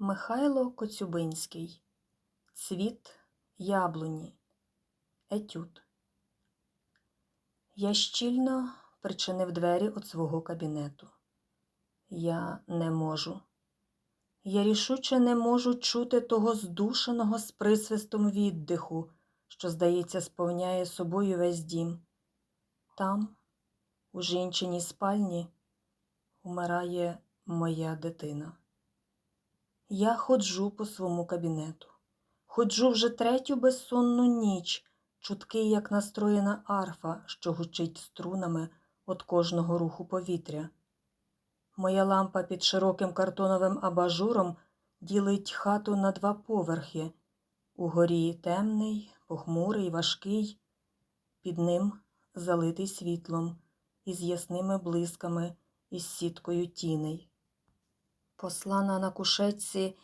Михайло Коцюбинський Цвіт яблуні Етюд Я щільно причинив двері от свого кабінету. Я не можу. Я рішуче не можу чути того здушеного з присвистом віддиху, що, здається, сповняє собою весь дім. Там, у жінчиній спальні, умирає моя дитина. Я ходжу по своєму кабінету. Ходжу вже третю безсонну ніч, чуткий, як настроєна арфа, що гучить струнами від кожного руху повітря. Моя лампа під широким картоновим абажуром ділить хату на два поверхи. Угорі темний, похмурий, важкий, під ним залитий світлом, із ясними блисками, із сіткою тіней. Послана на кушетці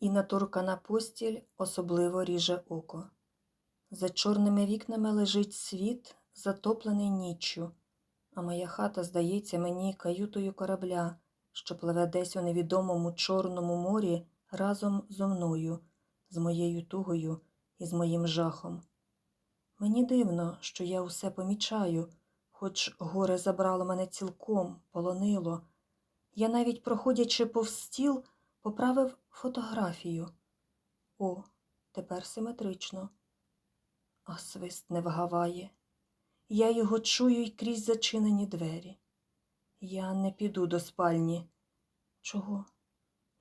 і натуркана постіль особливо ріже око. За чорними вікнами лежить світ, затоплений ніччю, а моя хата здається мені каютою корабля, що пливе десь у невідомому Чорному морі разом зо мною, з моєю тугою і з моїм жахом. Мені дивно, що я усе помічаю, хоч горе забрало мене цілком, полонило. Я навіть, проходячи повз стіл, поправив фотографію. О, тепер симетрично. А свист не вгаває. Я його чую й крізь зачинені двері. Я не піду до спальні. Чого?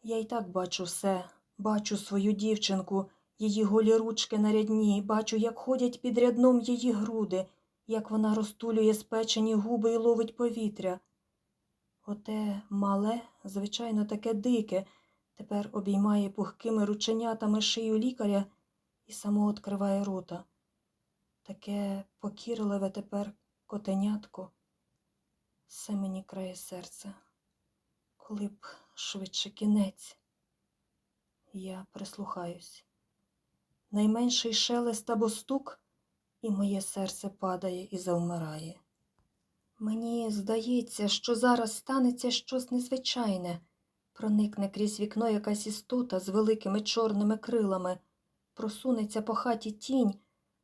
Я й так бачу все, бачу свою дівчинку, її голі ручки на рядні, бачу, як ходять під рядном її груди, як вона розтулює спечені губи і ловить повітря. Оте мале, звичайно, таке дике, тепер обіймає пухкими рученятами шию лікаря і само відкриває рота. Таке покірливе тепер котенятко. Все мені крає серце. Коли б швидше кінець. Я прислухаюсь. Найменший шелест або стук, і моє серце падає і завмирає. Мені здається, що зараз станеться щось незвичайне, проникне крізь вікно якась істота з великими чорними крилами, просунеться по хаті тінь,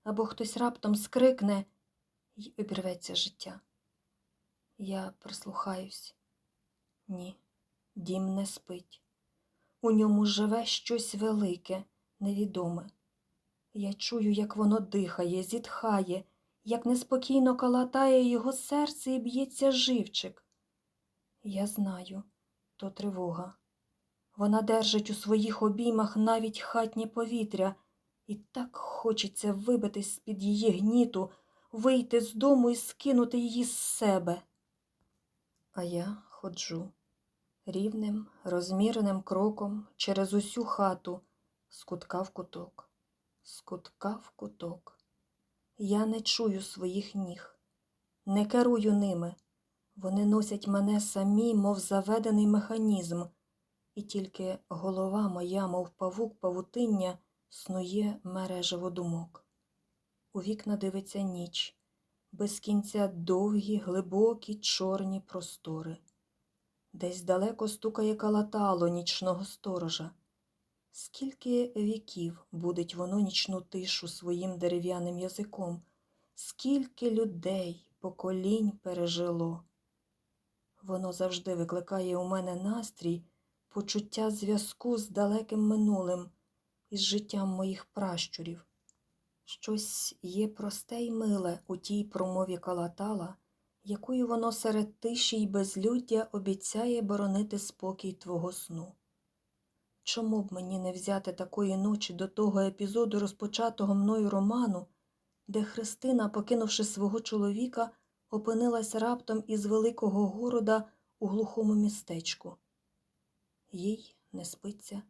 або хтось раптом скрикне і обірветься життя. Я прислухаюсь. Ні, дім не спить. У ньому живе щось велике, невідоме. Я чую, як воно дихає, зітхає як неспокійно калатає його серце і б'ється живчик. Я знаю, то тривога. Вона держить у своїх обіймах навіть хатнє повітря, і так хочеться вибитись з-під її гніту, вийти з дому і скинути її з себе. А я ходжу рівним, розміреним кроком через усю хату, з кутка в куток, з кутка в куток. Я не чую своїх ніг, не керую ними. Вони носять мене самі, мов заведений механізм, і тільки голова моя, мов павук павутиння, снує мережево думок. У вікна дивиться ніч, без кінця довгі, глибокі, чорні простори. Десь далеко стукає калатало нічного сторожа. Скільки віків будить воно нічну тишу своїм дерев'яним язиком, скільки людей, поколінь пережило. Воно завжди викликає у мене настрій, почуття зв'язку з далеким минулим, із життям моїх пращурів. Щось є просте й миле у тій промові калатала, якою воно серед тиші й безлюддя обіцяє боронити спокій твого сну. Чому б мені не взяти такої ночі до того епізоду розпочатого мною роману, де Христина, покинувши свого чоловіка, опинилась раптом із великого города у глухому містечку? Їй не спиться.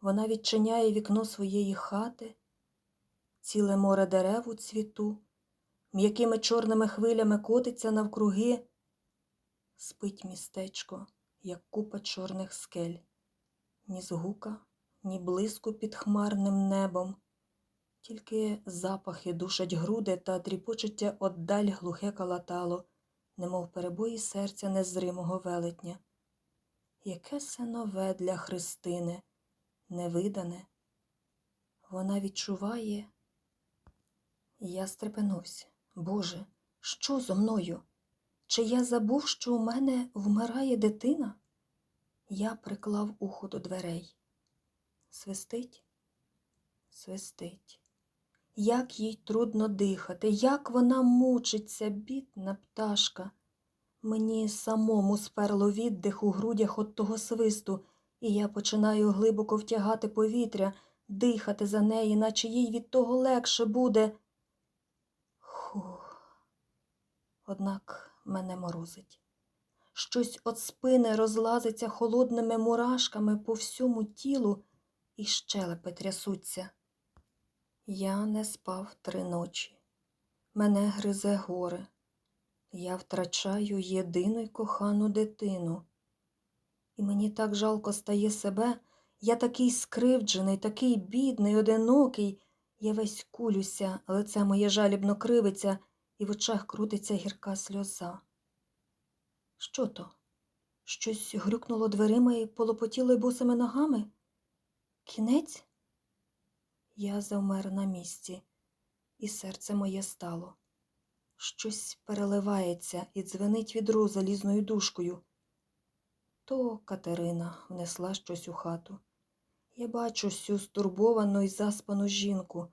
Вона відчиняє вікно своєї хати, ціле море дерев у цвіту, м'якими чорними хвилями котиться навкруги, спить містечко, як купа чорних скель ні згука, ні блиску під хмарним небом, тільки запахи душать груди та тріпочуття отдаль глухе калатало, немов перебої серця незримого велетня. Яке се нове для Христини, невидане. Вона відчуває. Я стрепенувся. Боже, що зо мною? Чи я забув, що у мене вмирає дитина? Я приклав ухо до дверей. Свистить, свистить. Як їй трудно дихати, як вона мучиться, бідна пташка. Мені самому сперло віддих у грудях от того свисту, і я починаю глибоко втягати повітря, дихати за неї, наче їй від того легше буде. Хух. Однак мене морозить. Щось от спини розлазиться холодними мурашками по всьому тілу, і щелепи трясуться. Я не спав три ночі. Мене гризе горе. Я втрачаю єдину й кохану дитину. І мені так жалко стає себе, я такий скривджений, такий бідний, одинокий. Я весь кулюся, лице моє жалібно кривиться, і в очах крутиться гірка сльоза. Що то? Щось грюкнуло дверима і полопотіло босими ногами? Кінець? Я завмер на місці, і серце моє стало. Щось переливається і дзвенить відро залізною дужкою. То Катерина внесла щось у хату. Я бачу всю стурбовану і заспану жінку.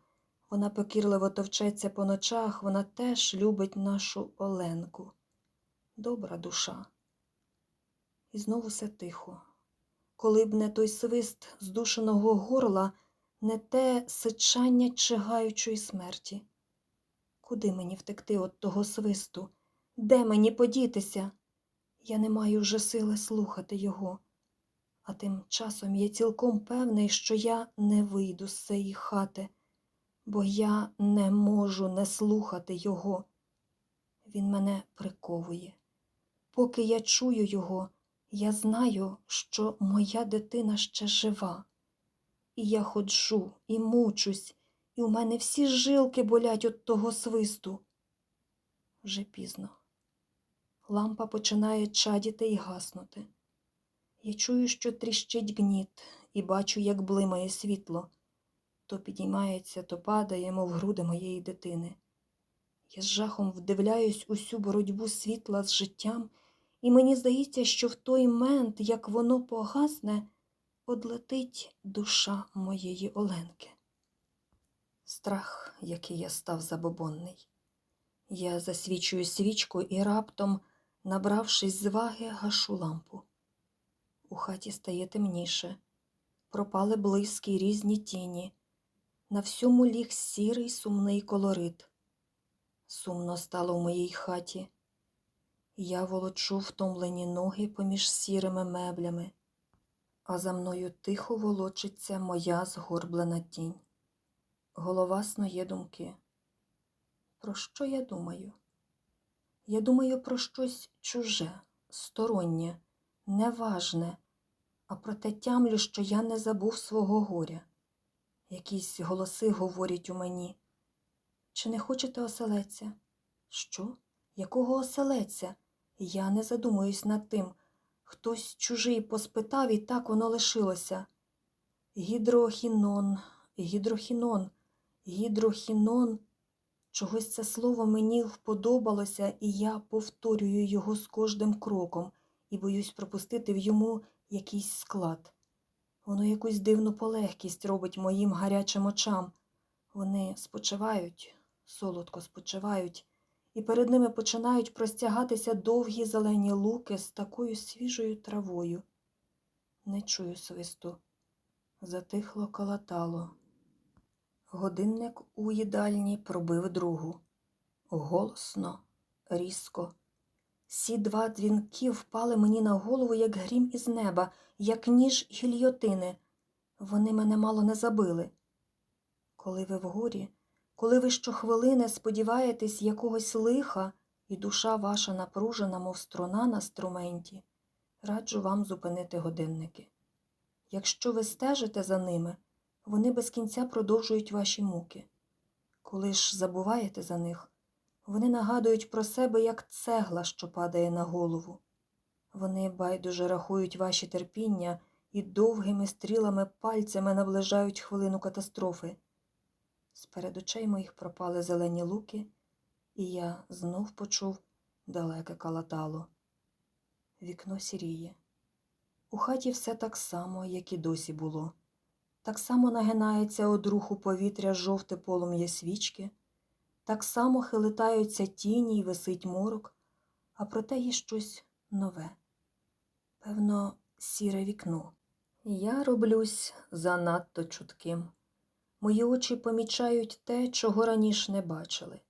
Вона покірливо товчеться по ночах, вона теж любить нашу Оленку. Добра душа. І знову все тихо. Коли б не той свист здушеного горла, не те сичання чигаючої смерті. Куди мені втекти від того свисту? Де мені подітися? Я не маю вже сили слухати його, а тим часом я цілком певний, що я не вийду з цієї хати, бо я не можу не слухати його. Він мене приковує. Поки я чую його, я знаю, що моя дитина ще жива. І я ходжу і мучусь, і у мене всі жилки болять від того свисту. Вже пізно. Лампа починає чадіти і гаснути. Я чую, що тріщить гніт, і бачу, як блимає світло. То підіймається, то падає, мов груди моєї дитини. Я з жахом вдивляюсь усю боротьбу світла з життям, і мені здається, що в той мент, як воно погасне, одлетить душа моєї Оленки. Страх, який я став забобонний. Я засвічую свічку і раптом, набравшись зваги, гашу лампу. У хаті стає темніше, пропали близькі різні тіні. На всьому ліг сірий сумний колорит. Сумно стало в моїй хаті. Я волочу втомлені ноги поміж сірими меблями, а за мною тихо волочиться моя згорблена тінь. Голова сноє думки. Про що я думаю? Я думаю про щось чуже, стороннє, неважне, а проте тямлю, що я не забув свого горя. Якісь голоси говорять у мені. Чи не хочете оселедця? Що? Якого оселедця? Я не задумуюсь над тим. Хтось чужий поспитав, і так воно лишилося. Гідрохінон, гідрохінон, гідрохінон. Чогось це слово мені вподобалося, і я повторюю його з кожним кроком і боюсь пропустити в йому якийсь склад. Воно якусь дивну полегкість робить моїм гарячим очам. Вони спочивають, солодко спочивають, і перед ними починають простягатися довгі зелені луки з такою свіжою травою. Не чую свисту. Затихло калатало. Годинник у їдальні пробив другу. Голосно, різко. Сі два дзвінки впали мені на голову, як грім із неба, як ніж гільйотини. Вони мене мало не забили. Коли ви в горі, коли ви щохвилини сподіваєтесь якогось лиха, і душа ваша напружена, мов струна на струменті, раджу вам зупинити годинники. Якщо ви стежите за ними, вони без кінця продовжують ваші муки. Коли ж забуваєте за них, вони нагадують про себе, як цегла, що падає на голову. Вони байдуже рахують ваші терпіння і довгими стрілами пальцями наближають хвилину катастрофи. Сперед очей моїх пропали зелені луки, і я знов почув далеке калатало. Вікно сіріє. У хаті все так само, як і досі було. Так само нагинається од руху повітря жовте полум'я свічки, так само хилитаються тіні й висить морок, а проте є щось нове. Певно, сіре вікно. Я роблюсь занадто чутким. Мої очі помічають те, чого раніше не бачили.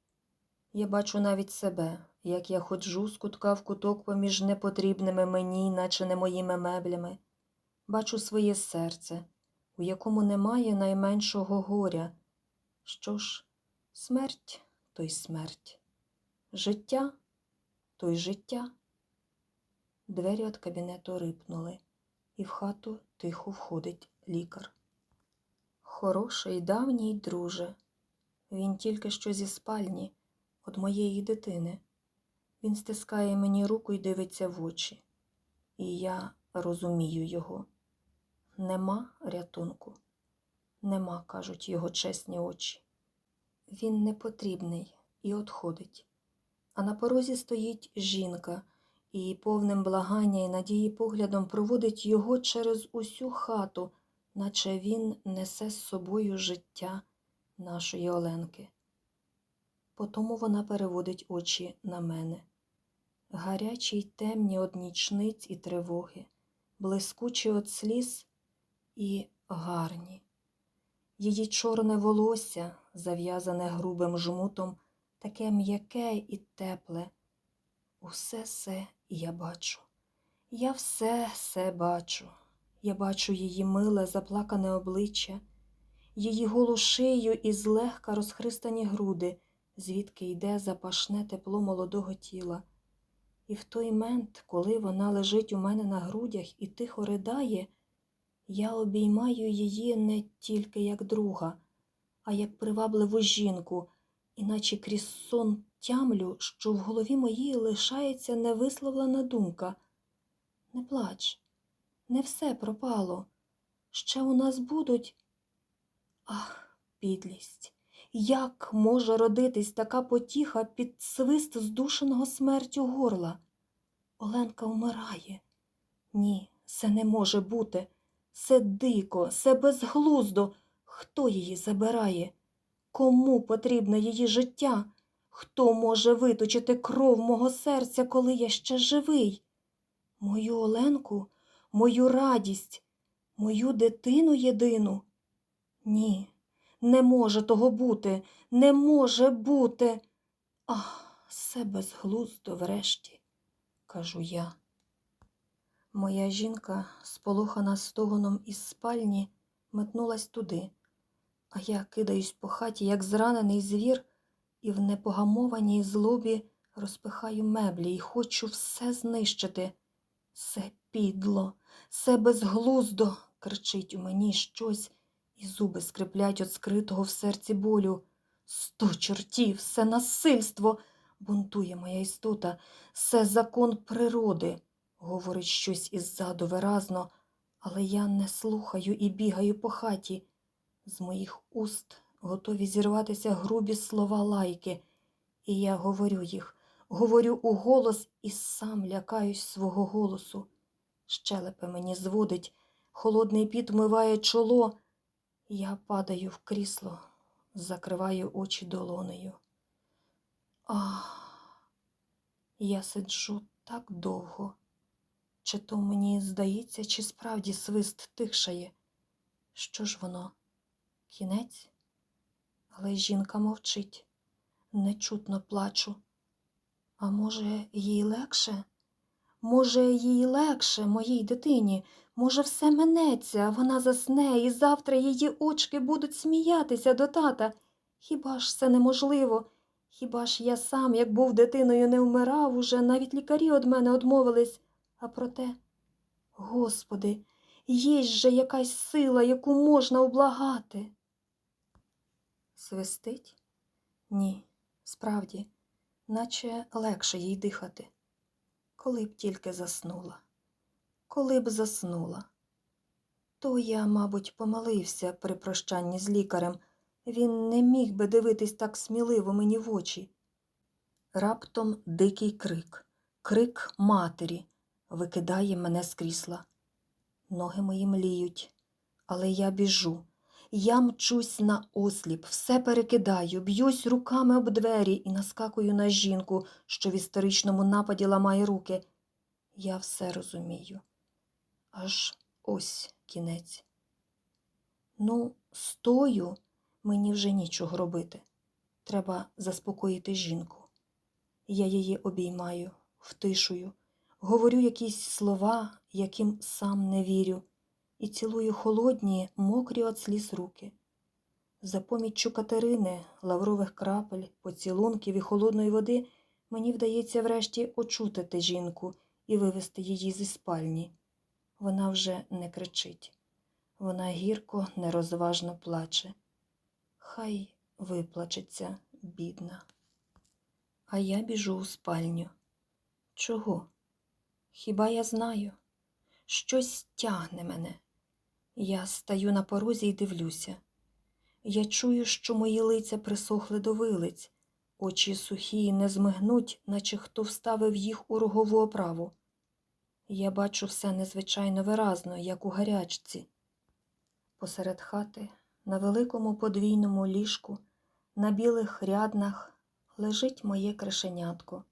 Я бачу навіть себе, як я ходжу з кутка в куток поміж непотрібними мені, наче не моїми меблями. Бачу своє серце, у якому немає найменшого горя. Що ж, смерть то й смерть, життя то й життя. Двері від кабінету рипнули, і в хату тихо входить лікар. Хороший давній друже. Він тільки що зі спальні, від моєї дитини. Він стискає мені руку і дивиться в очі. І я розумію його. Нема рятунку. Нема, кажуть його чесні очі. Він не потрібний і отходить. А на порозі стоїть жінка і повним благання і надії поглядом проводить його через усю хату, наче він несе з собою життя нашої Оленки. Потому вона переводить очі на мене. Гарячі й темні од нічниць і тривоги, блискучі од сліз і гарні. Її чорне волосся, зав'язане грубим жмутом, таке м'яке і тепле. Усе се я бачу. Я все се бачу. Я бачу її миле, заплакане обличчя, її голу шию і злегка розхристані груди, звідки йде запашне тепло молодого тіла. І в той мент, коли вона лежить у мене на грудях і тихо ридає, я обіймаю її не тільки як друга, а як привабливу жінку, іначе крізь сон тямлю, що в голові моїй лишається невисловлена думка. Не плач, не все пропало. Ще у нас будуть. Ах, підлість! Як може родитись така потіха під свист здушеного смертю горла? Оленка вмирає. Ні, це не може бути. Це дико, це безглуздо. Хто її забирає? Кому потрібне її життя? Хто може виточити кров мого серця, коли я ще живий? Мою Оленку, мою радість, мою дитину єдину? Ні, не може того бути, не може бути. Ах, все безглуздо врешті, кажу я. Моя жінка, сполохана стогоном із спальні, метнулась туди, а я кидаюсь по хаті, як зранений звір, і в непогамованій злобі розпихаю меблі і хочу все знищити. Все підло, все безглуздо, кричить у мені щось, і зуби скриплять від скритого в серці болю. Сто чортів, все насильство, бунтує моя істота, все закон природи говорить щось іззаду виразно, але я не слухаю і бігаю по хаті. З моїх уст готові зірватися грубі слова лайки, і я говорю їх, говорю у голос і сам лякаюсь свого голосу. Щелепи мені зводить, холодний піт вмиває чоло. Я падаю в крісло, закриваю очі долонею. Ах, я сиджу так довго. Чи то мені здається, чи справді свист тихшає? Що ж воно? Кінець? Але жінка мовчить, нечутно плачу. А може, їй легше? Може, їй легше, моїй дитині, може, все минеться, вона засне, і завтра її очки будуть сміятися до тата. Хіба ж це неможливо? Хіба ж я сам, як був дитиною, не вмирав уже, навіть лікарі од мене одмовились. А проте, Господи, є же якась сила, яку можна облагати. Свистить? Ні, справді, наче легше їй дихати. Коли б тільки заснула, коли б заснула. То я, мабуть, помилився при прощанні з лікарем. Він не міг би дивитись так сміливо мені в очі. Раптом дикий крик, крик матері, викидає мене з крісла. Ноги мої мліють, але я біжу. Я мчусь на осліп, все перекидаю, б'юсь руками об двері і наскакую на жінку, що в істеричному нападі ламає руки. Я все розумію. Аж ось кінець. Ну, стою, мені вже нічого робити. Треба заспокоїти жінку. Я її обіймаю, втишую, говорю якісь слова, яким сам не вірю, і цілую холодні, мокрі от сліз руки. За поміччю Катерини, лаврових крапель, поцілунків і холодної води мені вдається врешті очутити жінку і вивести її зі спальні. Вона вже не кричить. Вона гірко, нерозважно плаче. Хай виплачеться, бідна. А я біжу у спальню. Чого? Хіба я знаю? Щось тягне мене. Я стаю на порозі і дивлюся. Я чую, що мої лиця присохли до вилиць, очі сухі і не змигнуть, наче хто вставив їх у рогову оправу. Я бачу все незвичайно виразно, як у гарячці. Посеред хати, на великому подвійному ліжку, на білих ряднах лежить моє кришенятко,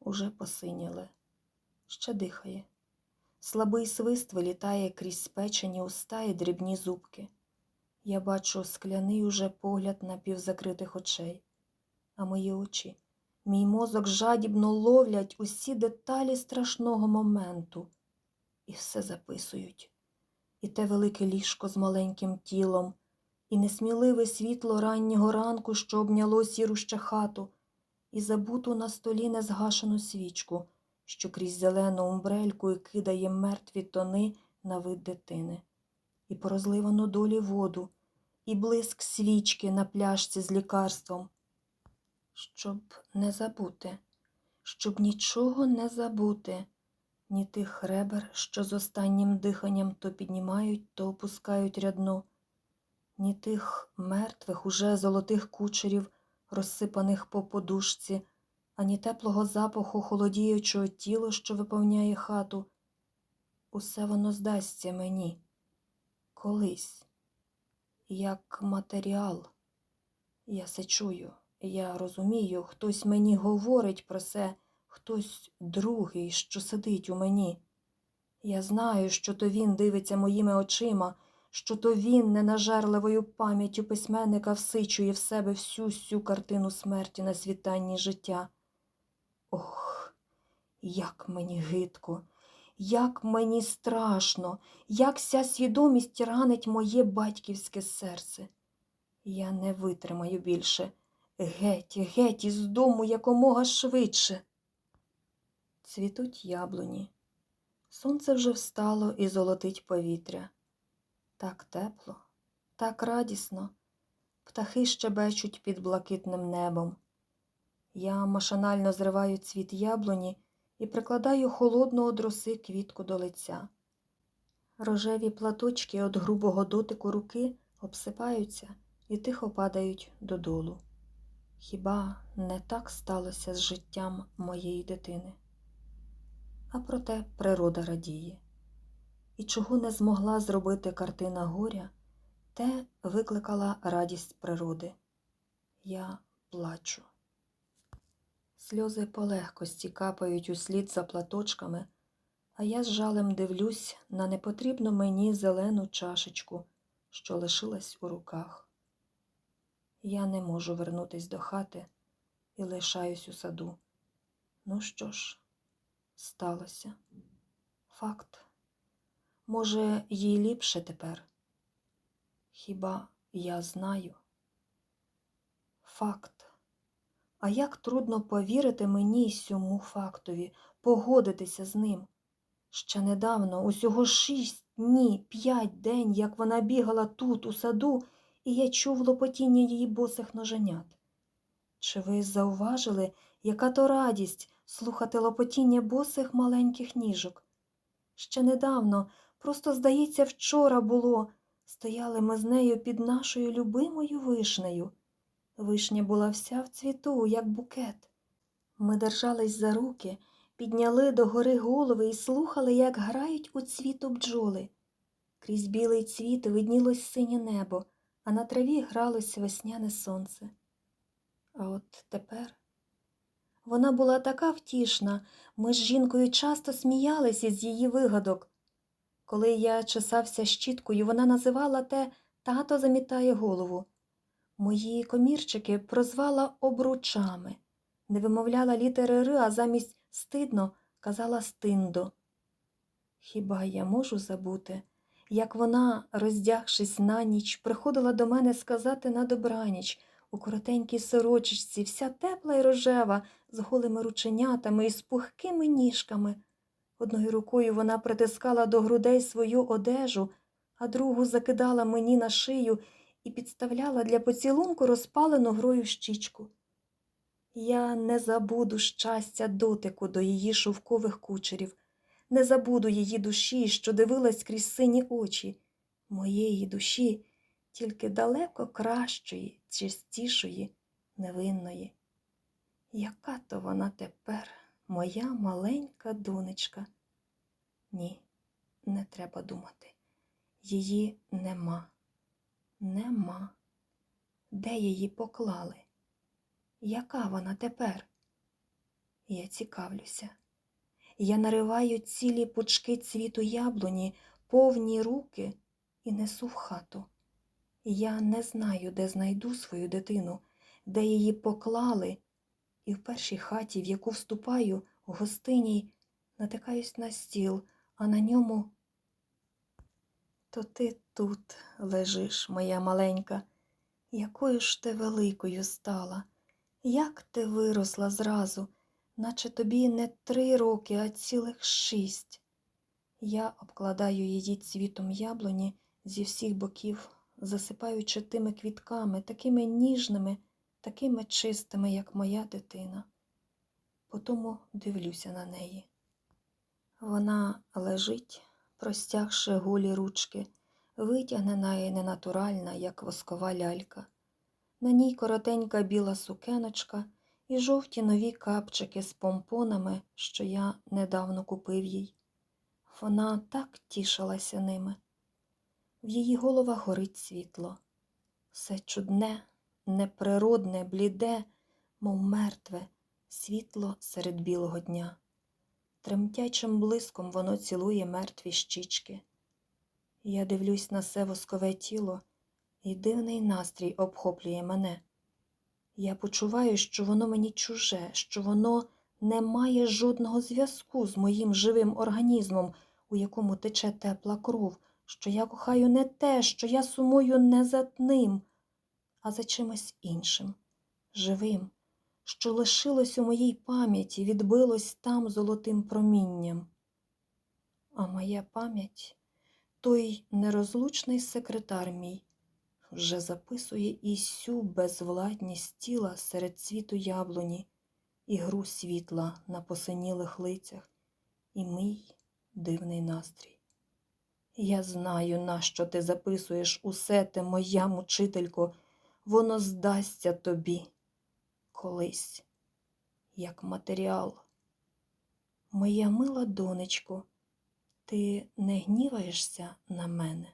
уже посиніле, ще дихає. Слабий свист вилітає крізь спечені уста і дрібні зубки. Я бачу скляний уже погляд напівзакритих очей, а мої очі, мій мозок жадібно ловлять усі деталі страшного моменту і все записують. І те велике ліжко з маленьким тілом, і несміливе світло раннього ранку, що обняло сіруща хату, і забуту на столі незгашену свічку, що крізь зелену умбрельку і кидає мертві тони на вид дитини, і порозливану долі воду, і блиск свічки на пляшці з лікарством. Щоб не забути, щоб нічого не забути, ні тих ребер, що з останнім диханням то піднімають, то опускають рядно, ні тих мертвих уже золотих кучерів, розсипаних по подушці, ані теплого запаху холодіючого тіла, що виповняє хату. Усе воно здасться мені колись, як матеріал. Я се чую, я розумію, хтось мені говорить про це, хтось другий, що сидить у мені. Я знаю, що то він дивиться моїми очима, що то він ненажерливою пам'яттю письменника всичує в себе всю сю картину смерті на світанні життя. Ох, як мені гидко, як мені страшно, як ся свідомість ранить моє батьківське серце. Я не витримаю більше. Геть, геть із дому якомога швидше. Цвітуть яблуні. Сонце вже встало і золотить повітря. Так тепло, так радісно. Птахи щебечуть під блакитним небом. Я машинально зриваю цвіт яблуні і прикладаю холодну од роси квітку до лиця. Рожеві платочки від грубого дотику руки обсипаються і тихо падають додолу. Хіба не так сталося з життям моєї дитини? А проте природа радіє. І чого не змогла зробити картина горя, те викликала радість природи. Я плачу. Сльози полегкості капають услід за платочками, а я з жалем дивлюсь на непотрібну мені зелену чашечку, що лишилась у руках. Я не можу вернутись до хати і лишаюсь у саду. Ну що ж, сталося. Факт. Може, їй ліпше тепер? Хіба я знаю? Факт. А як трудно повірити мені сьому фактові, погодитися з ним. Ще недавно, усього шість дні, п'ять день, як вона бігала тут, у саду, і я чув лопотіння її босих ноженят. Чи ви зауважили, яка то радість слухати лопотіння босих маленьких ніжок? Ще недавно Просто, здається, вчора було. Стояли ми з нею під нашою любимою вишнею. Вишня була вся в цвіту, як букет. Ми держались за руки, підняли догори голови і слухали, як грають у цвіту бджоли. Крізь білий цвіт виднілось синє небо, а на траві гралось весняне сонце. А от тепер вона була така втішна, ми з жінкою часто сміялися з її вигадок. Коли я чесався щіткою, вона називала те тато замітає голову. Мої комірчики прозвала обручами, не вимовляла літери Р, а замість стидно казала стиндо. Хіба я можу забути, як вона, роздягшись на ніч, приходила до мене сказати на добраніч у коротенькій сорочечці, вся тепла й рожева, з голими рученятами і з пухкими ніжками. Одною рукою вона притискала до грудей свою одежу, а другу закидала мені на шию і підставляла для поцілунку розпалену грою щічку. Я не забуду щастя дотику до її шовкових кучерів, не забуду її душі, що дивилась крізь сині очі, моєї душі, тільки далеко кращої, чистішої, невинної. Яка то вона тепер, моя маленька донечка? Ні, не треба думати. Її нема. Нема. Де її поклали? Яка вона тепер? Я цікавлюся. Я нариваю цілі пучки цвіту яблуні, повні руки і несу в хату. Я не знаю, де знайду свою дитину, де її поклали, і в першій хаті, в яку вступаю, в гостиній, натикаюсь на стіл, а на ньому то ти тут лежиш, моя маленька, якою ж ти великою стала, як ти виросла зразу, наче тобі не три роки, а цілих шість. Я обкладаю її цвітом яблуні зі всіх боків, засипаючи тими квітками, такими ніжними, такими чистими, як моя дитина. Потому дивлюся на неї. Вона лежить, простягши голі ручки, витягнена і ненатуральна, як воскова лялька. На ній коротенька біла сукеночка і жовті нові капчики з помпонами, що я недавно купив їй. Вона так тішилася ними. В її головах горить світло. Все чудне, неприродне, бліде, мов мертве, світло серед білого дня. Тремтячим блиском воно цілує мертві щічки. Я дивлюсь на се воскове тіло, і дивний настрій обхоплює мене. Я почуваю, що воно мені чуже, що воно не має жодного зв'язку з моїм живим організмом, у якому тече тепла кров, що я кохаю не те, що я сумую не за ним, а за чимось іншим, живим, що лишилось у моїй пам'яті, відбилось там золотим промінням. А моя пам'ять, той нерозлучний секретар мій, вже записує і сю безвладність тіла серед цвіту яблуні, і гру світла на посинілих лицях, і мій дивний настрій. Я знаю, нащо ти записуєш усе те, моя мучителько, воно здасться тобі колись, як матеріал. Моя мила донечко, ти не гніваєшся на мене?